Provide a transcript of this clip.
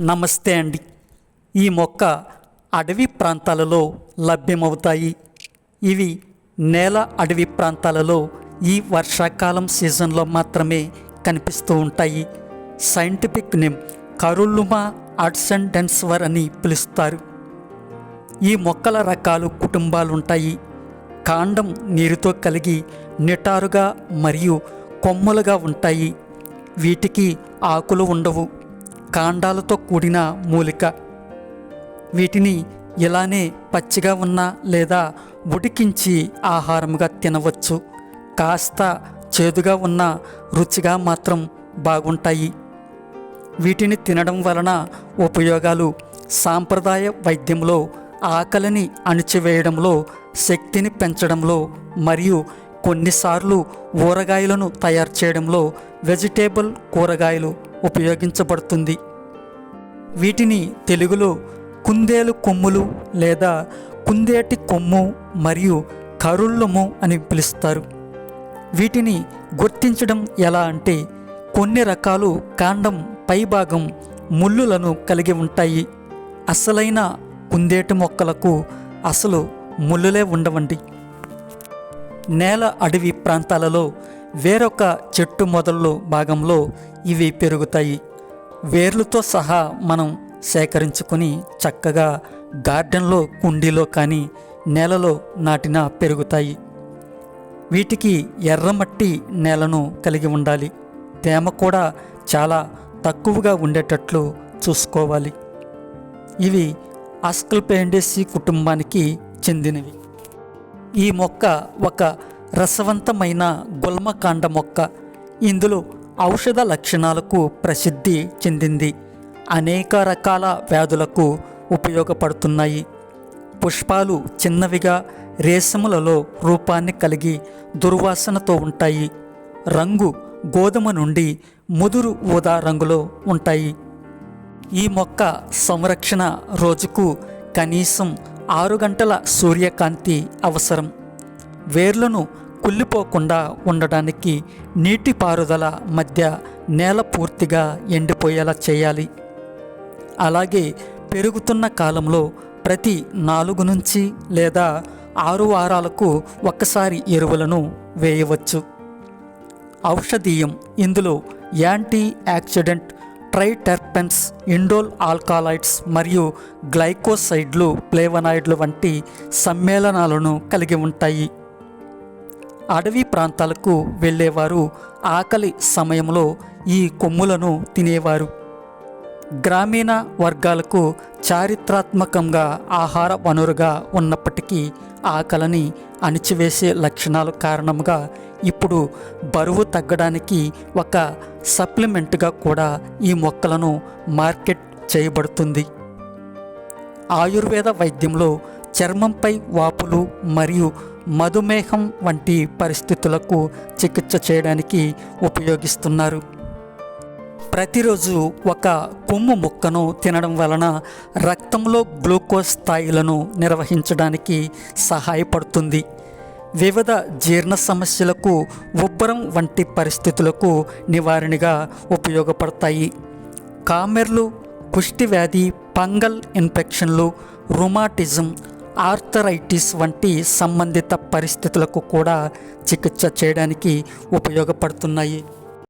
నమస్తే అండి. ఈ మొక్క అడవి ప్రాంతాలలో లభ్యమవుతాయి. ఇవి నేల అడవి ప్రాంతాలలో ఈ వర్షాకాలం సీజన్లో మాత్రమే కనిపిస్తూ ఉంటాయి. సైంటిఫిక్ నేమ్ కరుళ్ళుమా అడ్సన్ డెన్స్వర్ అని పిలుస్తారు. ఈ మొక్కల రకాలు కుటుంబాలుంటాయి. కాండం నీరుతో కలిగి నిటారుగా మరియు కొమ్మలుగా ఉంటాయి. వీటికి ఆకులు ఉండవు. కాండాలతో కూడిన మూలిక. వీటిని ఇలానే పచ్చిగా ఉన్న లేదా ఉడికించి ఆహారముగా తినవచ్చు. కాస్త చేదుగా ఉన్న రుచిగా మాత్రం బాగుంటాయి. వీటిని తినడం వలన ఉపయోగాలు సాంప్రదాయ వైద్యంలో ఆకలిని అణిచివేయడంలో శక్తిని పెంచడంలో మరియు కొన్నిసార్లు ఊరగాయలను తయారు చేయడంలో వెజిటేబుల్ కూరగాయలు ఉపయోగించబడుతుంది. వీటిని తెలుగులో కుందేలు కొమ్ములు లేదా కుందేటి కొమ్ము మరియు కరుళ్ళము అని పిలుస్తారు. వీటిని గుర్తించడం ఎలా అంటే కొన్ని రకాలు కాండం పైభాగం ముళ్ళులను కలిగి ఉంటాయి. అసలైన కుందేటి మొక్కలకు అసలు ముళ్ళులే ఉండవండి. నేల అడవి ప్రాంతాలలో వేరొక చెట్టు మొదలు భాగంలో ఇవి పెరుగుతాయి. వేర్లతో సహా మనం సేకరించుకొని చక్కగా గార్డెన్లో కుండీలో కానీ నేలలో నాటిన పెరుగుతాయి. వీటికి ఎర్రమట్టి నేలను కలిగి ఉండాలి. తేమ కూడా చాలా తక్కువగా ఉండేటట్లు చూసుకోవాలి. ఇవి ఆస్కల్పేండేసి కుటుంబానికి చెందినవి. ఈ మొక్క ఒక రసవంతమైన గుల్మకాండ మొక్క. ఇందులో ఔషధ లక్షణాలకు ప్రసిద్ధి చెందింది. అనేక రకాల వ్యాధులకు ఉపయోగపడుతున్నాయి. పుష్పాలు చిన్నవిగా రేసములలో రూపాన్ని కలిగి దుర్వాసనతో ఉంటాయి. రంగు గోధుమ నుండి ముదురు ఊదా రంగులో ఉంటాయి. ఈ మొక్క సంరక్షణ రోజుకు కనీసం ఆరు గంటల సూర్యకాంతి అవసరం. వేర్లను కుళ్ళిపోకుండా ఉండడానికి నీటిపారుదల మధ్య నేల పూర్తిగా ఎండిపోయేలా చేయాలి. అలాగే పెరుగుతున్న కాలంలో ప్రతి నాలుగు నుంచి లేదా ఆరు వారాలకు ఒక్కసారి ఎరువులను వేయవచ్చు. ఔషధీయం ఇందులో anti accident triterpenes indole alkaloids మరియు గ్లైకోసైడ్లు ప్లేవనాయిడ్లు వంటి సమ్మేళనాలను కలిగి ఉంటాయి. అడవి ప్రాంతాలకు వెళ్ళేవారు. ఆకలి సమయంలో ఈ కొమ్ములను తినేవారు. గ్రామీణ వర్గాలకు చారిత్రాత్మకంగా ఆహార వనరుగా ఉన్నప్పటికీ ఆకలిని అణిచివేసే లక్షణాల కారణంగా ఇప్పుడు బరువు తగ్గడానికి ఒక సప్లిమెంట్గా కూడా ఈ మొక్కలను మార్కెట్ చేయబడుతుంది. ఆయుర్వేద వైద్యంలో చర్మంపై వాపులు మరియు మధుమేహం వంటి పరిస్థితులకు చికిత్స చేయడానికి ఉపయోగిస్తున్నారు. ప్రతిరోజు ఒక కొమ్ము ముక్కను తినడం వలన రక్తంలో గ్లూకోజ్ స్థాయిలను నిర్వహించడానికి సహాయపడుతుంది. వివిధ జీర్ణ సమస్యలకు ఉబ్బరం వంటి పరిస్థితులకు నివారణగా ఉపయోగపడతాయి. కామెర్లు కుష్టి వ్యాధి ఫంగల్ ఇన్ఫెక్షన్లు రుమాటిజం ఆర్థరైటిస్ వంటి సంబంధిత పరిస్థితులకు కూడా చికిత్స చేయడానికి ఉపయోగపడుతున్నాయి.